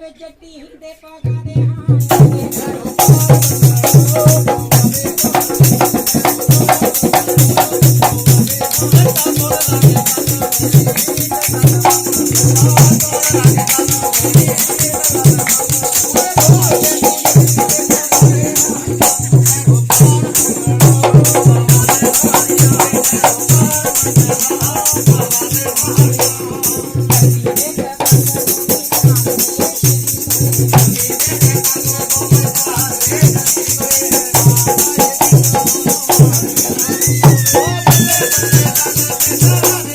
Oh, Yeah.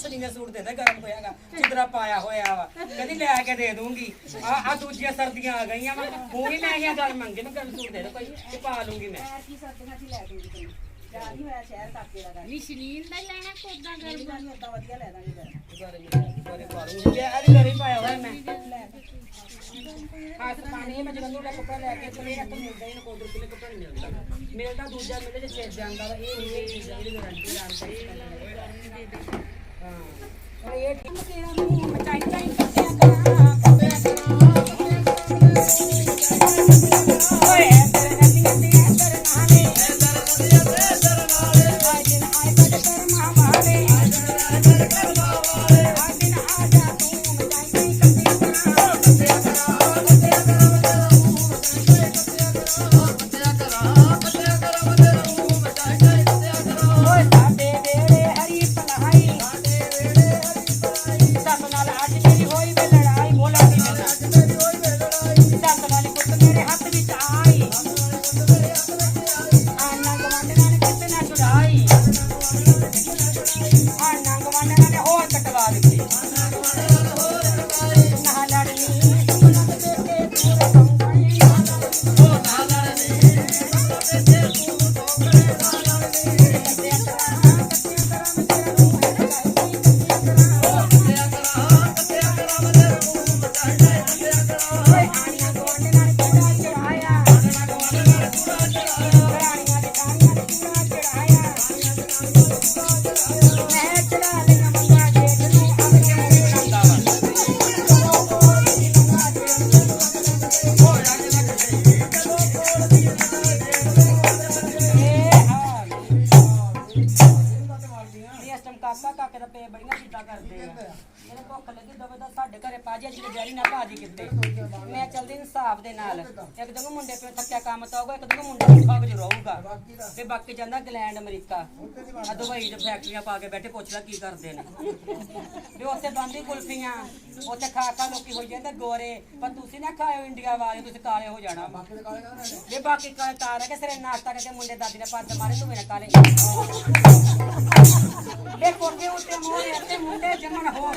ਮੈਂ ਮੁਸ਼ਰੀ ਨੇ suit ਦੇ ਦੇ ਗਰਮ ਹੋਇਆਗਾ ਚਿੱਤਰਾ ਪਾਇਆ ਹੋਇਆ ਵਾ ਕਹਿੰਦੀ ਲੈ ਕੇ ਦੇ ਦੂੰਗੀ ਆ ਆ ਦੂਜੀਆਂ ਸਰਦੀਆਂ ਆ ਗਈਆਂ ਵਾ ਉਹ ਵੀ ਮੈਂ ਇਹ ਗੱਲ ਮੰਗੇ ਨਾ ਗਰਮ ਸੂਟ ਦੇ ਦੇ ਕੋਈ ਤੇ ਪਾ ਲੂੰਗੀ ਮੈਂ ਕੀ ਸਰਦੀਆਂ ਚ ਲੈ ਕੇ ਦੇ ਜਾਨੀ ਹੋਇਆ ਸ਼ਹਿਰ ਤਾਕੇ ਦਾ ਗਾੜੀ ਸ਼ਲੀਨ ਦਾ ਹੀ ਲੈਣਾ ਕੋਦਾ ਗਰਮ ਸਾਨੂੰ ਏਦਾਂ ਵਧੀਆ ਲੈ ਦਾਂਗੇ ਗਰਮ ਗਰੇ ਪਾ ਲੂੰਗੀ ਤੇ ਇਹਦੇ ਘਰੇ ਪਾਇਆ ਹੋਇਆ ਮੈਂ ਹਾਂ ਤੇ ਪਾਣੀ ਮੈਂ ਜਲੰਧਰ ਦਾ ਕੱਪੜਾ ਲੈ ਕੇ ਚਲੇ ਆ ਤਾਂ ਮਿਲਦਾ ਹੀ ਨਾ ਕੋਦਰ ਕਿਲੇ ਕੱਪੜਾ ਨਹੀਂ ਮਿਲਦਾ ਮਿਲਦਾ ਦੂਜਾ ਮਿਲਦਾ ਜੇ ਛੇੜ ਜਾਂਦਾ ਵਾ ਇਹ ਨਹੀਂ ਇਹ ਚੀਜ਼ ਇਹਦੀ ਗਾਰੰਟੀ ਲਾਂਦੇ ਹਾਂ ஏ ਭੁੱਖ ਲੱਗੀ, ਦਵੇ ਤਾਂ ਸਾਡੇ ਘਰੇ ਪਾਜੀ ਅੱਜ ਜਿਹੜੀ ਨਾ ਭਾਜੀ ਕਿਤੇ। ਮੈਂ ਚਲਦੀ ਇਨਸਾਫ ਦੇ ਨਾਲ। ਇੱਕ ਦਿਨ ਮੁੰਡੇ ਪਿਓ ਥੱਕਿਆ ਕੰਮ ਤੋਂ ਆਊਗਾ ਇੱਕ ਦਿਨ ਮੁੰਡਾ ਭੁੱਖਾ ਵਿੱਚ ਰਹੂਗਾ ਤੇ ਬਾਕੀ ਜਾਂਦਾ ਇੰਗਲੈਂਡ, ਅਮਰੀਕਾ। ਆ ਦੁਬਈ ਦੇ ਫੈਕਟਰੀਆਂ ਪਾ ਕੇ ਬੈਠੇ, ਪੁੱਛ ਲੈ ਕੀ ਕਰਦੇ ਨੇ। ਵੀ ਉੱਥੇ ਬੰਦੀ ਕੁਲਫੀਆਂ, ਉੱਥੇ ਖਾ ਖਾ ਲੋਕੀ ਹੋ ਜਾਂਦੇ ਗੋਰੇ। ਪਰ ਤੁਸੀਂ ਨਾ ਖਾਓ ਇੰਡੀਆ ਵਾਲੇ, ਤੁਸੀਂ ਕਾਲੇ ਹੋ ਜਾਣਾ। ਇਹ ਬਾਕੀ ਕਾਲੇ ਤਾਰ ਹੈ ਕਿ ਸਿਰੇ ਨਾਸ਼ਤਾ ਕਰਕੇ ਮੁੰਡੇ ਦਾਦੀ ਨੇ ਪੱਦ ਮਾਰੇ, ਤੂੰ ਮੇਰੇ ਕਾਲੇ। ਇਹ ਕੋਕੇ ਉੱਤੇ ਮੋਰੇ ਅਤੇ ਮੁੰਡੇ ਜੰਮਣ ਹੋਰ।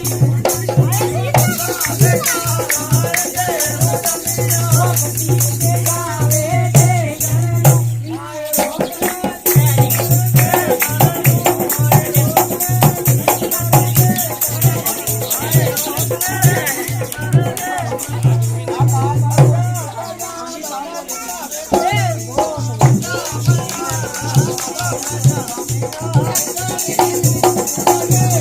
Thank you.